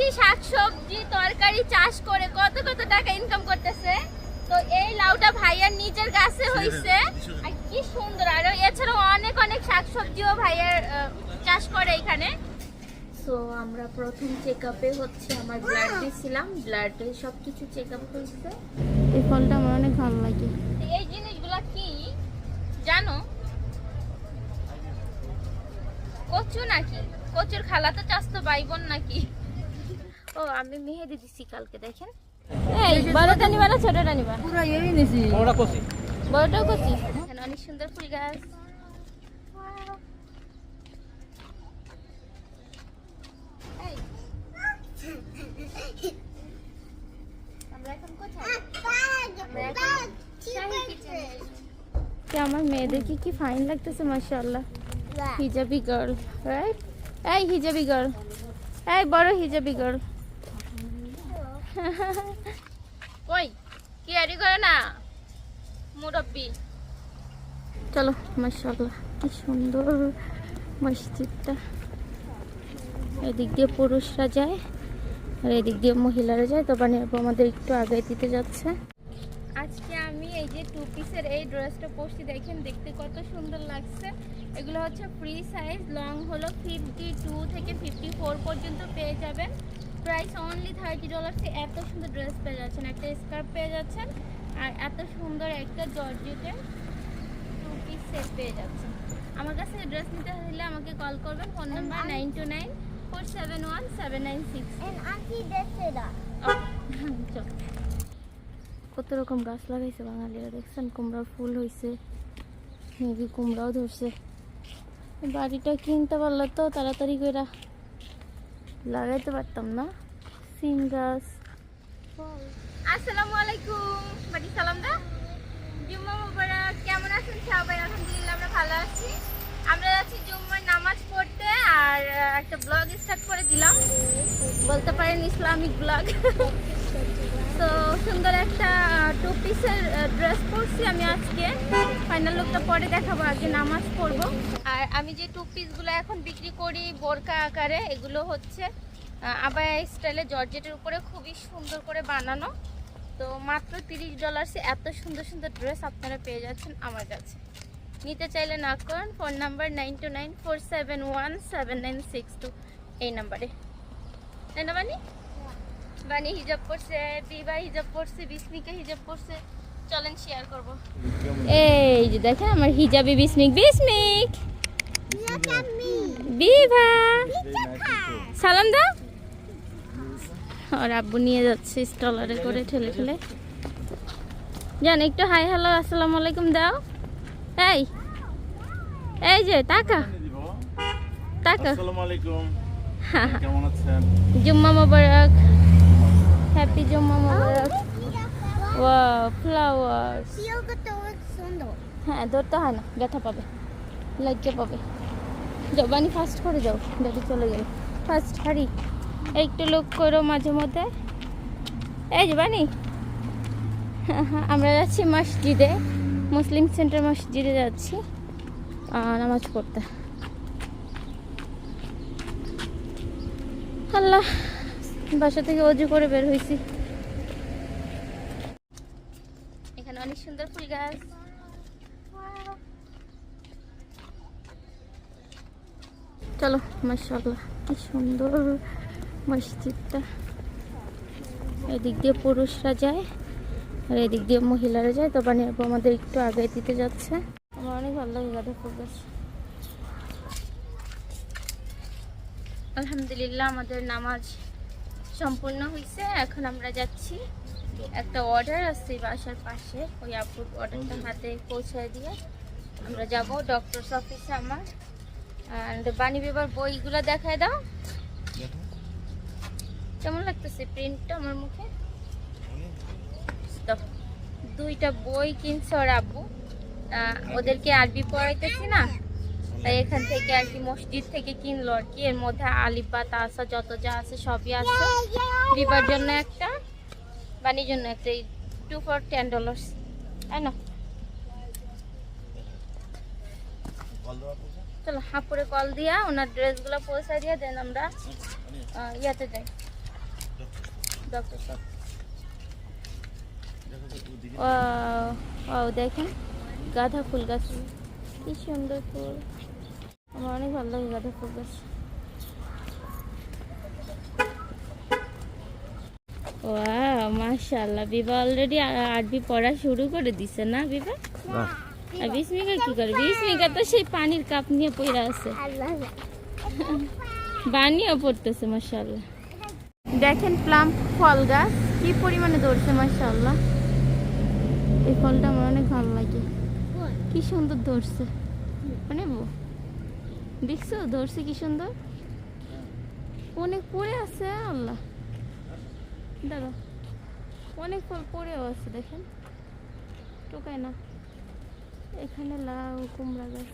দেশি শাকসবজি তরকারি চাষ করে কত কত টাকা ইনকাম করতেছে? তো এই লাউটা ভাইয়ার নিজের গাছে হইছে। আর কি সুন্দর। আর এছাড়াও অনেক অনেক শাকসবজিও ভাইয়ার চাষ করে এখানে। সো আমরা প্রথম চেক আপে হচ্ছে আমার ব্লাড দিয়েছিলাম ব্লাডে সব কিছু চেক আপ হয়েছে এই ফলটা আমার অনেক ভালো লাগে। তো এই জিনিসগুলো কি জানো? কচু নাকি? কচুর খালা তো চাষ চাস্তো বাইবন নাকি? ও আমি মেহেদি দিছি কালকে দেখেন। এই বড়টা নিবা না ছোটটা নিবা? পুরো এই নিছি ওরা কষি বড়টাও কচি? এখানে অনেক সুন্দর ফুল গাছ। এই। আমরা মেয়েদেরকে কি ফাইন লাগতেছে মাশাআল্লাহ? হিজাবি গার্ল রাইট এই হিজাবি গার্ল এই বড় হিজাবি গার্ল কই? কি রেডি করে না? মুরব্বি। চলো মাশাআল্লাহ কি সুন্দর মসজিদটা। এদিক দিয়ে পুরুষরা যায় আর এদিক দিয়ে মহিলারা যায়। তো বানিয়ে আমাদের একটু আগে দিতে যাচ্ছে। আজকে আমি এই যে টু পিসের এই ড্রেসটা পরছি দেখেন দেখতে কত সুন্দর লাগছে। এগুলো হচ্ছে ফ্রি সাইজ লং হলো ফিফটি টু থেকে ফিফটি ফোর পর্যন্ত পেয়ে যাবেন। প্রাইস অনলি থার্টি ডলার্সে এত সুন্দর ড্রেস পেয়ে যাচ্ছেন একটা স্কার্ট পেয়ে যাচ্ছেন আর এত সুন্দর একটা জর্জেটের টু পিস সেট পেয়ে যাচ্ছেন। আমার কাছে ড্রেস নিতে হলে আমাকে কল করবেন phone number nine two nine four seven one seven nine six কত রকম গাছ লাগাইছে বাঙালিরা দেখছেন? কুমড়ার ফুল হয়েছে মেবি কুমড়াও ধরছে। বাড়িটা কিনতে পারলে তো তাড়াতাড়ি করে লাগাইতে পারতাম না। সিম আসসালামু আলাইকুম। বাড়ি সালাম দা জুম্মা মুবারক। কেমন আছেন সবাই? আলহামদুলিল্লাহ, আমরা ভালো আছি। আমরা যাচ্ছি জুম্মার নামাজ পড়তে আর একটা ব্লগ স্টার্ট করে দিলাম। বলতে পারেন ইসলামিক ব্লগ তো সুন্দর একটা টু পিসের ড্রেস পরছি আমি আজকে। ফাইনাল লুকটা পরে দেখাবো, আগে নামাজ পড়ব। আর আমি যে টু পিসগুলো এখন বিক্রি করি বোরকা আকারে, এগুলো হচ্ছে আবায়া স্টাইলে জর্জেটের উপরে খুবই সুন্দর করে বানানো। তো মাত্র তিরিশ ডলার্সে এত সুন্দর সুন্দর ড্রেস আপনারা পেয়ে যাচ্ছেন আমার কাছে। নিতে চাইলে না করুন phone number nine two nine four seven one seven nine six two এই নাম্বারে তাই না বানি বানি হিজাব পড়ছে বিবা হিজাব পড়ছে বিস্মিকা হিজাব পড়ছে। চলেন শেয়ার করব। এই যে দেখেন আমার হিজাবি বিসমিক বিসমিক। বিভা। সালাম দাও। আর আব্বু নিয়ে যাচ্ছে স্টলারে করে ঠেলে ঠেলে। জান একটু হাই হ্যালো আসসালামু আলাইকুম দাও। এই এই যে টাকা। টাকা। আসসালামু আলাইকুম। কেমন আছেন? জুম্মা মোবারক। হ্যাপি জুম্মা মোবারক ওয়াও ফ্লাওয়ার্স হ্যাঁ ধরতে হয় না, ব্যথা পাবে, লজ্জা পাবে। যাও বানি ফাস্ট করে যাও দাদি চলে গেল। ফার্স্ট হারি একটু লোক করো মাঝে মধ্যে। এই যে বানি আমরা যাচ্ছি মসজিদে, মুসলিম সেন্টার মসজিদে যাচ্ছি। নামাজ পড়তে। আল্লাহ। বাসা থেকে অজু করে বের হয়েছি। এখানে অনেক সুন্দর ফুল গাছ। চলো মাশাআল্লাহ কি সুন্দর মসজিদটা। এদিক দিয়ে পুরুষরা যায় আর এদিক দিয়ে মহিলারা যায়। তো বানিয়ে আমাদের একটু আগে দিতে যাচ্ছে। আমার অনেক ভালো লাগে গাঁদা ফুল গাছ। আলহামদুলিল্লাহ আমাদের নামাজ সম্পূর্ণ হয়েছে এখন আমরা যাচ্ছি। একটা অর্ডার আছে বাসার পাশে। ওই আপুর অর্ডারটা হাতে পৌঁছায় দিয়ে আমরা যাব ডক্টরস অফিসে আমার। বাণী বিবার বইগুলো দেখায় দাও। কেমন লাগতেছে প্রিন্টটা আমার মুখে। দুইটা বই কিনছে ওর আব্বু। ওদেরকে আরবি পড়াইতেছি না? তাই এখান থেকে আর কি মসজিদ থেকে কিনলো আর কি। এর মধ্যে আলিপা তাসা যত যা আছে সবই আছে। দিবার জন্য একটা বানির জন্য একটা। এই টু ফর টেন ডলার্স তাই না? চলো, হাপুরে কল দিয়া, ওনার ড্রেসগুলো পৌঁছায় দিয়ে, দেন আমরা ইয়াতে যাই। ডক্টর ও দেখেন, গাঁদা ফুল গাছ। কি সুন্দর ফুল। আমার অনেক ভালো লাগে গাঁদা ফুল গাছ। ওয়াও মাশাআল্লাহ বিভা অলরেডি আরবি পড়া শুরু করে দিছে না বিভা? না। আর বিস্মিকা কি করে? বিস্মিকা তো সেই পানির কাপ নিয়ে পড়ে আছে। বানিয়েও পড়তেছে মাশাআল্লাহ। দেখেন প্লাম ফল গাছ কি পরিমাণে ধরছে মাশাআল্লাহ। এই ফলটা আমার অনেক ভালো লাগে। কি সুন্দর ধরছে। দেখছ? ধরছে কি সুন্দর? অনেক পড়ে আছে, আল্লাহ। দাঁড়া অনেক ফল পড়েও আছে, দেখেন। টোকায় না। এখানে লাউ, কুমড়া গাছ।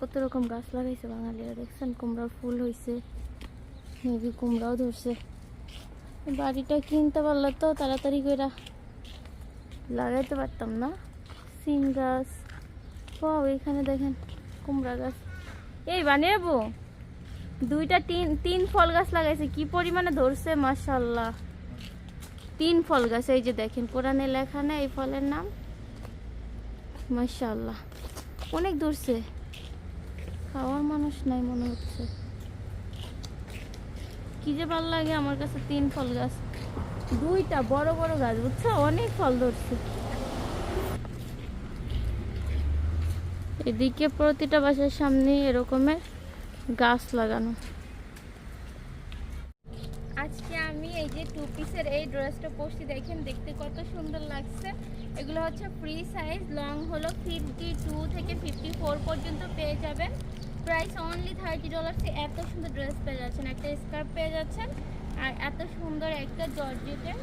কত রকম গাছ লাগাইছে বাঙালিরা, দেখছেন? কুমড়ার ফুল হয়েছে মেবি কুমড়াও ধরছে। বাড়িটা কিনতে পারলে তো তাড়াতাড়ি করে লাগাইতে পারতাম না। সিম গাছ পাও, এখানে দেখেন কুমড়া গাছ। এই বানিয়ে দুইটা তিন তিন ফল গাছ লাগাইছে, কি পরিমাণে ধরছে মাশাল্লাহ তিন ফল গাছ, এই যে দেখেন, কোরআনে লেখা নেই এই ফলের নাম। মাশাল্লাহ অনেক ধরছে। খাওয়ার মানুষ নাই মনে হচ্ছে। কি যে ভালো লাগে আমার কাছে তিন ফল গাছ। দুইটা বড় বড় গাছ, বুঝছ? অনেক ফল ধরছে। এদিকে প্রতিটা বাসার সামনে এরকমের গাছ লাগানো। আজকে আমি এই যে টু পিসের এই ড্রেসটা পরছি দেখেন দেখতে কত সুন্দর লাগছে। এগুলো হচ্ছে ফ্রি সাইজ লং হলো ফিফটি টু থেকে ফিফটি ফোর পর্যন্ত পেয়ে যাবেন। প্রাইস অনলি থার্টি ডলার্সে এত সুন্দর ড্রেস পেয়ে যাচ্ছেন একটা স্কার্ফ পেয়ে যাচ্ছেন আর এত সুন্দর একটা জর্জেটের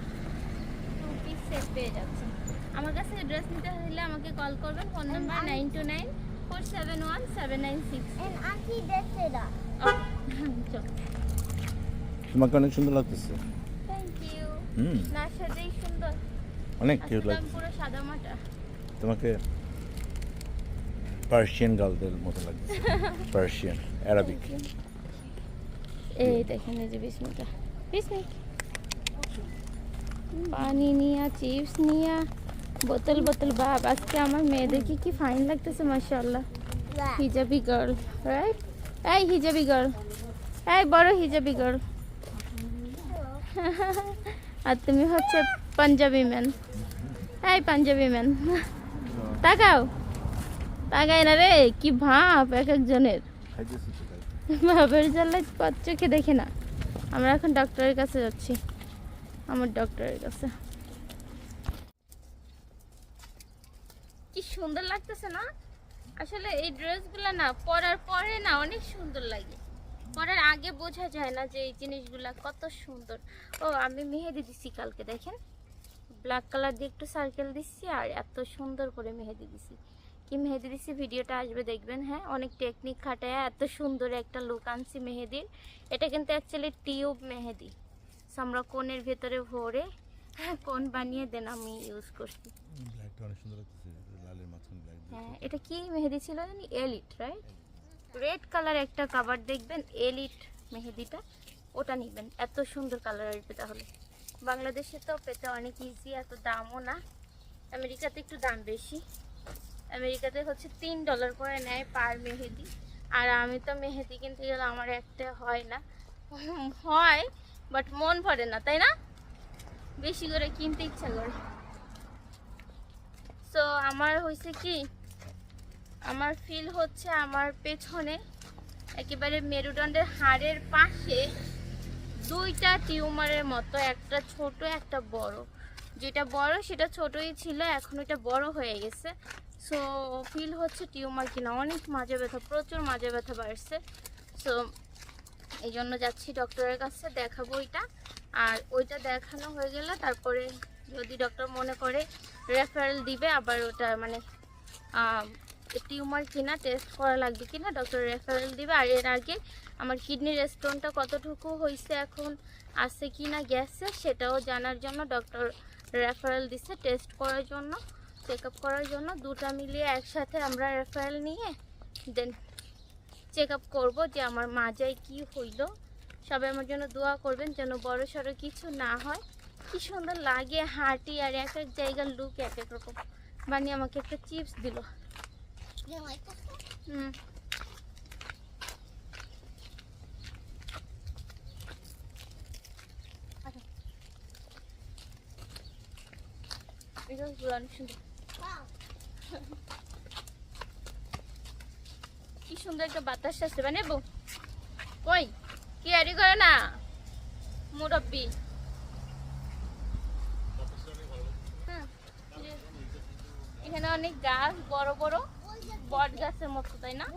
টু পিস সেট পেয়ে যাচ্ছেন। আমার কাছে ড্রেস নিতে হলে আমাকে কল করবেন phone number nine two nine four seven one seven nine six And auntie this it up. চলো তোমাকে অনেক সুন্দর লাগতেছে। হুম। না সাজেই সুন্দর। অনেক কিউট তো পুরো সাদা মাটা। তোমাকে পার্সিয়ান গার্লদের মতো লাগছে পার্সিয়ান অ্যারাবিক এই দেখেন এই যে বিস্মিকা বিস্মিক পানি নিয়া চিপস নিয়া। বোতল বোতল বাপ আজকে আমার মেয়েদেরকে কি ফাইন লাগতেছে মাশাআল্লাহ। হিজাবি গার্ল রাইট এই হিজাবি গার্ল এই বড় হিজাবি গার্ল আর তুমি হচ্ছে পাঞ্জাবি ম্যান এই পাঞ্জাবি ম্যান তাকাও। তাকাই না রে কি ভাব এক একজনের। বাবার জ্বালায় পাঁচ চোখে দেখে না। আমরা এখন ডক্টরের কাছে যাচ্ছি। আমার ডক্টরের কাছে। সুন্দর লাগতেছে না? আসলে এই ড্রেসগুলো না, পরার পরে না অনেক সুন্দর লাগে। পরার আগে বোঝা যায় না যে এই জিনিসগুলা কত সুন্দর। ও, আমি মেহেদি দিছি কালকে, দেখেন। ব্ল্যাক কালার দিয়ে একটু সার্কেল দিচ্ছি আর এত সুন্দর করে মেহেদি দিছি। কি মেহেদি দিছি? ভিডিওটা আসবে, দেখবেন হ্যাঁ? অনেক টেকনিক খাটায় এত সুন্দর একটা লুক আনছি মেহেদির। এটা কিন্তু অ্যাকচুয়ালি টিউব মেহেদি। আমরা কোনের ভেতরে ভরে কোন বানিয়ে দেন আমি ইউজ করছি। হ্যাঁ এটা কি মেহেদি ছিল জানি? এলিট রাইট রেড কালার একটা কাভার দেখবেন এলিট মেহেদিটা। ওটা নেবেন। এত সুন্দর কালার আসবে তাহলে। বাংলাদেশে তো পেতে অনেক ইজি এত দামও না। আমেরিকাতে একটু দাম বেশি। আমেরিকাতে হচ্ছে তিন ডলার করে নেয় পার মেহেদি। আর আমি তো মেহেদি কিনতে গেলে আমার একটা হয় না। হয় বাট মন ভরে না, তাই না? বেশি করে কিনতে ইচ্ছা করে। তো আমার হয়েছে কি আমার ফিল হচ্ছে আমার পেছনে একেবারে মেরুদণ্ডের হাড়ের পাশে দুইটা টিউমারের মতো, একটা ছোট, একটা বড়। যেটা বড়, সেটা ছোটই ছিল, এখন এটা বড় হয়ে গেছে। সো ফিল হচ্ছে টিউমার কিনা, অনেক মাঝে ব্যথা, প্রচুর মাঝে ব্যথা বাড়ছে। সো এই জন্য যাচ্ছি ডক্টরের কাছে, দেখাবো ওইটা। আর ওইটা দেখানো হয়ে গেলে তারপরে যদি ডক্টর মনে করে রেফারেল দিবে, আবার ওটা মানে টিউমার কিনা টেস্ট করা লাগবে কিনা ডক্টর রেফারেল দিবে। আর এর আগে আমার কিডনির স্টোনটা কতটুকু হয়েছে এখন আছে কি না গেছে, সেটাও জানার জন্য ডক্টর রেফারেল দিচ্ছে টেস্ট করার জন্য চেক করার জন্য। দুটা মিলিয়ে একসাথে আমরা রেফারেল নিয়ে দেন চেক আপ করব যে আমার মাজায় কি হইল। সবাই আমার জন্য দোয়া করবেন যেন বড় সড়ো কিছু না হয়। কি সুন্দর লাগে হাঁটি আর এক এক জায়গার লুক এক এক রকম। বানিয়ে আমাকে একটা চিপস দিল। You like this one? এগুলো অনেক সুন্দর Wow. কি সুন্দর একটা বাতাস আসছে বানাবো কই কি আরি করে না? মুরব্বি। হ্যাঁ, এখানে অনেক গাছ বড় বড়। বট গাছের মতো, তাই না?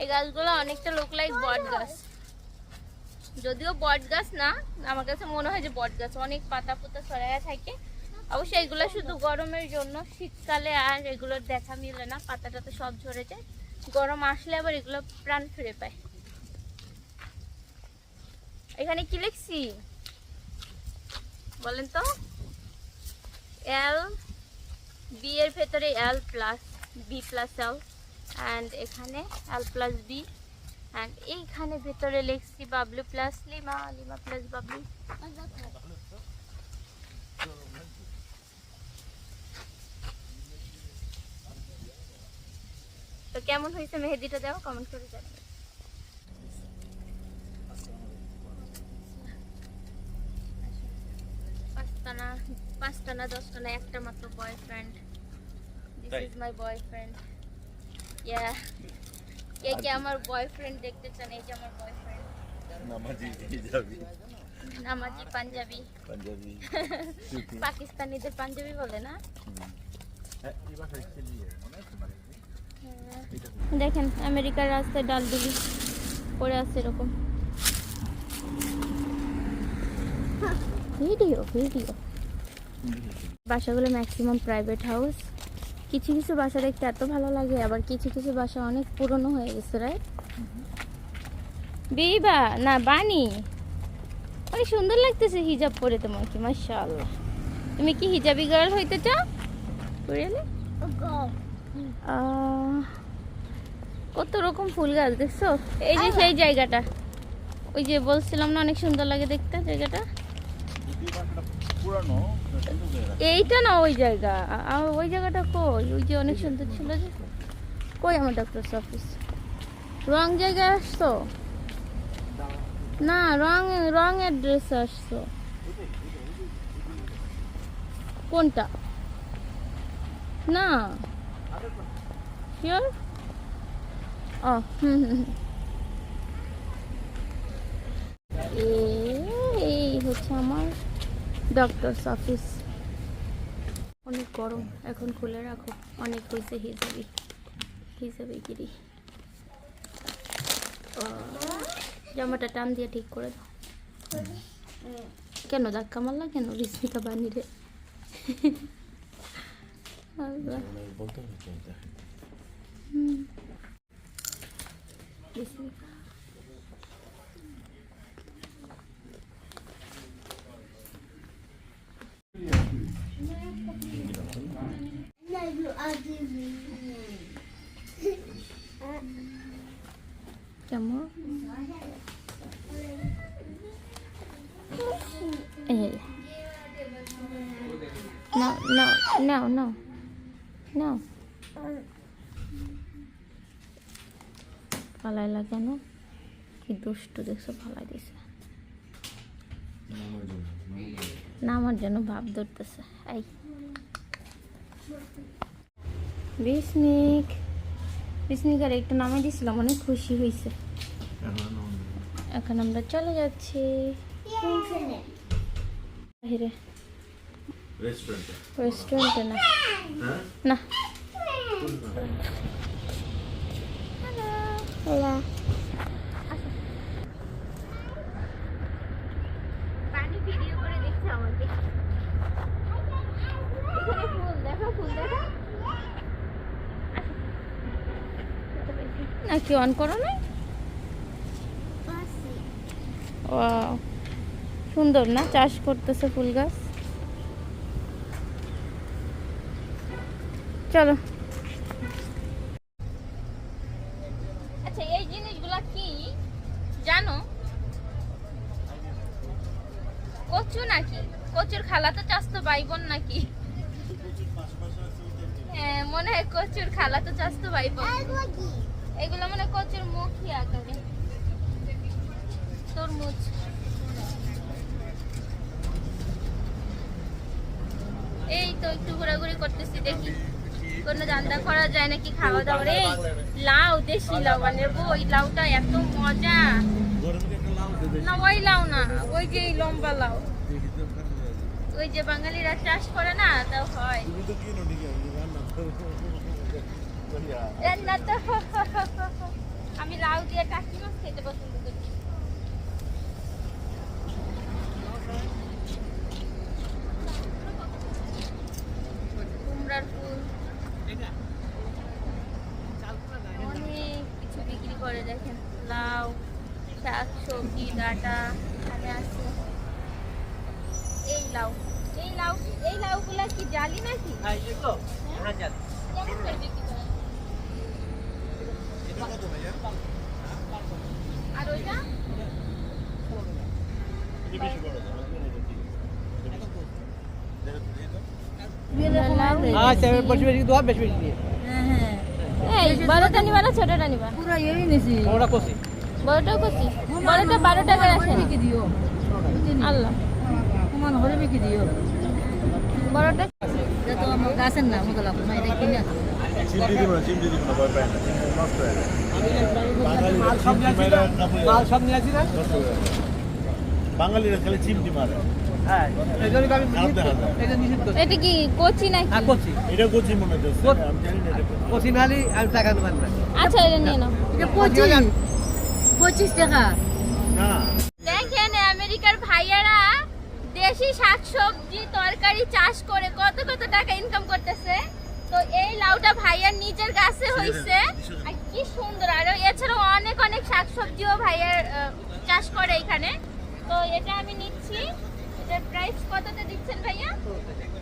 এই গাছগুলো অনেকটা লোক লাইক বট গাছ। যদিও বট গাছ না, আমার কাছে মনে হয় যে বট গাছ। অনেক পাতা পুতা ছড়াইয়া থাকে। অবশ্যই এগুলো শুধু গরমের জন্য, শীতকালে আর এগুলোর দেখা মিলে না, পাতাটা তো সব ঝরে যায়। গরম আসলে আবার এগুলো প্রাণ ফিরে পায়। এখানে কি লিখছি? বলেন তো। এল বি এর ভেতরে L plus B plus L and এখানে এল প্লাস বি অ্যান্ড এইখানে ভেতরে লিখছি বাবলু প্লাস লিমা লিমা প্লাস বাবলু তো কেমন হয়েছে মেহেদিটা দাও? কমেন্ট করে জানাবে। পাঁচটা না পাঁচটা না দশটা না একটা মাত্র boyfriend this? Is my boyfriend yeah কে কে আমার বয়ফ্রেন্ড দেখতে চান এই যে আমার বয়ফ্রেন্ড নামাজি হিজাবি। নামাজি পাঞ্জাবি। পাঞ্জাবি পাকিস্তানিদের পাঞ্জাবি বলে না? হ্যাঁ এই মানে দেখেন আমেরিকার রাস্তায় ডালডুলি পড়ে আছে এরকম। Video video. বাসাগুলো maximum private house কিছু কিছু বাসা দেখতে এত ভালো লাগে আবার কিছু কিছু বাসা অনেক পুরনো হয়ে গেছে রাইট বিবা না বানি অনেক সুন্দর লাগতেছে হিজাব পরে তোমাকে মাশাআল্লাহ। তুমি কি হিজাবি গার্ল হইতে চাও? রিয়েলি কত রকম ফুল গাছ দেখছ? এই যে সেই জায়গাটা। ওই যে বলছিলাম না অনেক সুন্দর লাগে দেখতে জায়গাটা পুরানো। এইটা না ওই জায়গা। আ- আর ওই জায়গাটা কই? ওই যে অনেক সুন্দর ছিল যে। কই আমার ডক্টর অফিস রং জায়গায় আসছো? না রং রং অ্যাড্রেস আসছো। কোনটা? না। শিওর ও, হুম হুম এই হচ্ছে আমার ডক্টরস অফিস অনেক গরম এখন খুলে রাখো। অনেক হয়েছে হিসাবি হিসাবে গিরি। জামাটা টান দিয়ে ঠিক করে দাও। কেন ধাক্কা মারলা কেন? রিস্মিকা বানিরে আল্লাহ। বলতে ফালাইলা কেন কি দুষ্টু দেখছ ফালাই দিছে। না আমার জন্য। ভাব ধরতেছে এই। বিস্মিক বিস্মিক আর একটু নামে দিছিলাম অনেক খুশি হয়েছে এখন আমরা চলে যাচ্ছি। রেস্টুরেন্টে রেস্টুরেন্টে না। হ্যাঁ? না Hello. পানি ভিডিও করে দেখছে আমাকে এখানে ফুল দেখো ফুল দেখো না কি অন করো না. Wow. সুন্দর না? চাষ করতেছে ফুল গাছ? চলো। খালা তো ভাই এগুলো মানে কচুর মুখই আকারে। তরমুজ। এই তো একটু ঘোরাঘুরি করতেছি দেখি। কোনো জান্দা করা যায় নাকি খাওয়া দাওয়ার? এই লাউ দেশি লাউ মানে ওই লাউটা এত মজা। না ওই লাউ না ওই যে লম্বা লাউ। ওই যে বাঙালিরা চাষ করে না তা হয়। রান্না আমি লাউ দিয়ে টাকি মাছ খেতে পছন্দ করি। কুমড়ার ফুল। অনেক কিছু বিক্রি করে দেখেন। লাউ শাক সবজি ডাটা এখানে আছে। এই লাউ এই লাউ এই লাউগুলা কি জালি নাকি? কেমন করে বিক্রি করেন? আর ওইটা আচ্ছা বেশি বেশি দোয়া বেশি বেশি দিয়ে এই বড়টা নিবা না ছোটটা নিবা পুরা এই নিছি কষি বড়টা টাকা রাখেন বিকি দিও আল্লাহ সমান হরে বিকি দিও বড়টা তো আমার গাছের না না এটা কিনে আছে চিমটি দিব না চিমটি দিব না ভয় না। নষ্ট হয়ে যায় বাঙালিরা খালি চিমটি মারে। হ্যাঁ এই জন্য তো আমি খারাপ দেখা যায়। এটা নিষেধ করছি এটা কি কচি নাকি? হ্যাঁ এটা কচি মনে হচ্ছে আমি জানি না এটা নালি আমি টাকা দেবেন না। আচ্ছা এটা নিয়ে নাও। এটা পঁচিশ পঁচিশ টাকা। না। দেখেন আমেরিকার ভাইয়ারা দেশি শাকসবজি তরকারি চাষ করে কত কত টাকা ইনকাম করতেছে। তো এই লাউটা ভাইয়ার নিজের গাছে হইছে আর কি সুন্দর। আর এছাড়াও অনেক অনেক শাকসবজিও ভাইয়ার চাষ করে এখানে। তো এটা আমি নিচ্ছি। এটার প্রাইস কততে দিচ্ছেন ভাইয়া?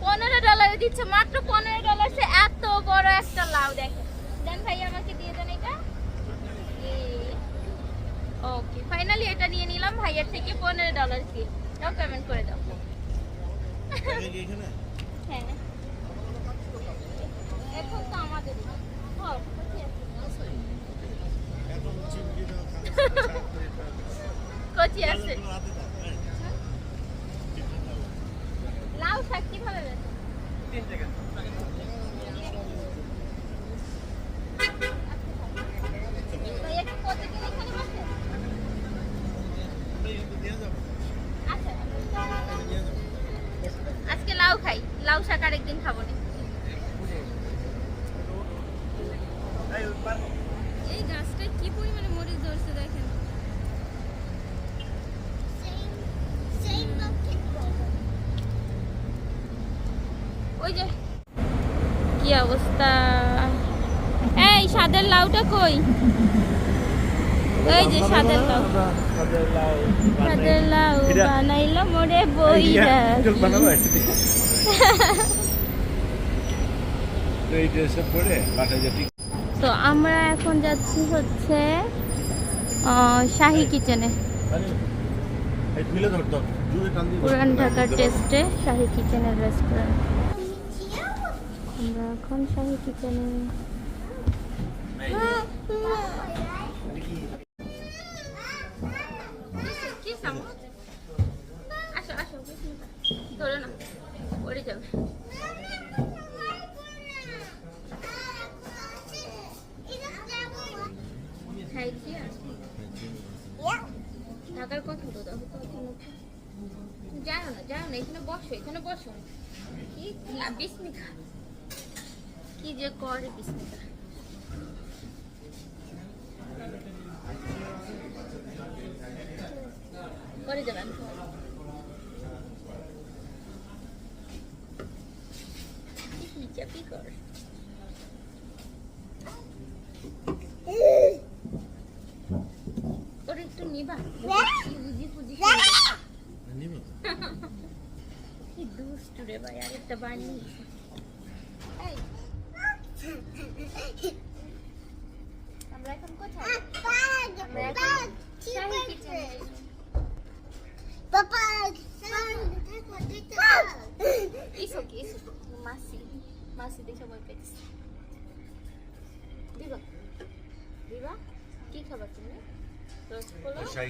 পনেরো ডলারে দিচ্ছে। মাত্র পনেরো ডলার সে এত বড় একটা লাউ দেখেন। দেন ভাইয়া আমাকে দিয়ে দেন এটা। ওকে ফাইনালি এটা নিয়ে নিলাম। ভাইয়ার থেকে পনেরো ডলার দিয়ে দাও। পেমেন্ট করে দাও হ্যাঁ এখন তো আমাদের এখন চিমটি দাও কচি আছে লাউ শাক কীভাবে বেচো? ভাইয়া কি প্রতিদিন এখানে বসে? আচ্ছা। আজকে লাউ খাই লাউ শাক আরেকদিন খাব না। এই গাছটা কি পরিমাণে মরিচ ধরছে দেখেন? ওই যে কি অবস্থা? এই সাদের লাউটা কই? এই যে সাদের লাউ। সাদের লাউ সাদের লাউ এটা- বানাইলো মোরে বইরা। তো এই ড্রেসে পরে বাটা তো আমরা এখন যাচ্ছি হচ্ছে শাহি কিচেনে পুরান ঢাকার টেস্টে শাহি কিচেনের রেস্টুরেন্ট আমরা এখন শাহি কিচেনে কি বিস্মিকা কি যে করে বিস্মিকা করে যাবেন চাপি কর? একটু নিবা। দুরে ভাই আরেকটা বানিয়ে আমরা এখন কোথায়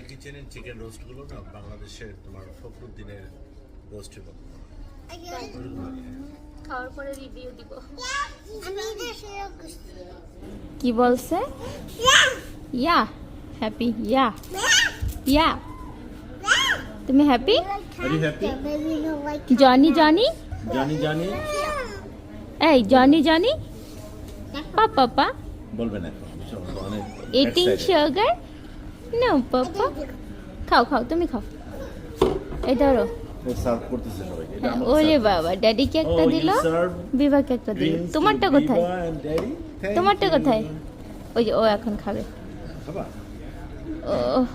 কি তুমি রোস্টগুলো না বাংলাদেশের তোমার ফখরুদ্দিনের রোস্টের মতো। খাওয়ার পরে রিভিউ দিব। আমি এটা শেয়ার করছি কি বলছে? Yeah happy yeah. ইয়া। তুমি হ্যাপি জনি জনি জানি জানি এই জনি জনি পাপা পাপা বলবে না ইটিং. সুগার নো পাপা খাও খাও তুমি খাও। এই ধরো। সার্ভ করতেছে সবাইকে হ্যাঁ, ওরে বাবা ড্যাডিকে করতে- একটা Oh, দিল বিভাকে একটা দিল। তোমারটা কোথায়? তোমারটা কোথায়? ওই যে ও এখন খাবে। খাবা? ও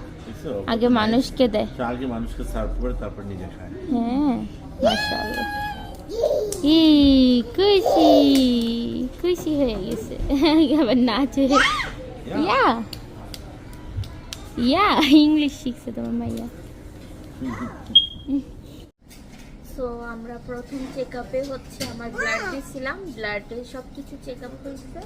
আগে মানুষকে দেয় আগে মানুষকে সার্ভ করে তারপর নিজে খায়। হ্যাঁ মাশাআল্লাহ। ই খুশি খুশি হয়ে গেছে। আবার নাচে। ইয়া। ইয়া ইংলিশ শিখছে তোমার মাইয়া। সো আমরা প্রথম চেক আপে হচ্ছে আমার ব্লাড দিয়েছিলাম ব্লাডে সব কিছু চেক আপ হয়েছে।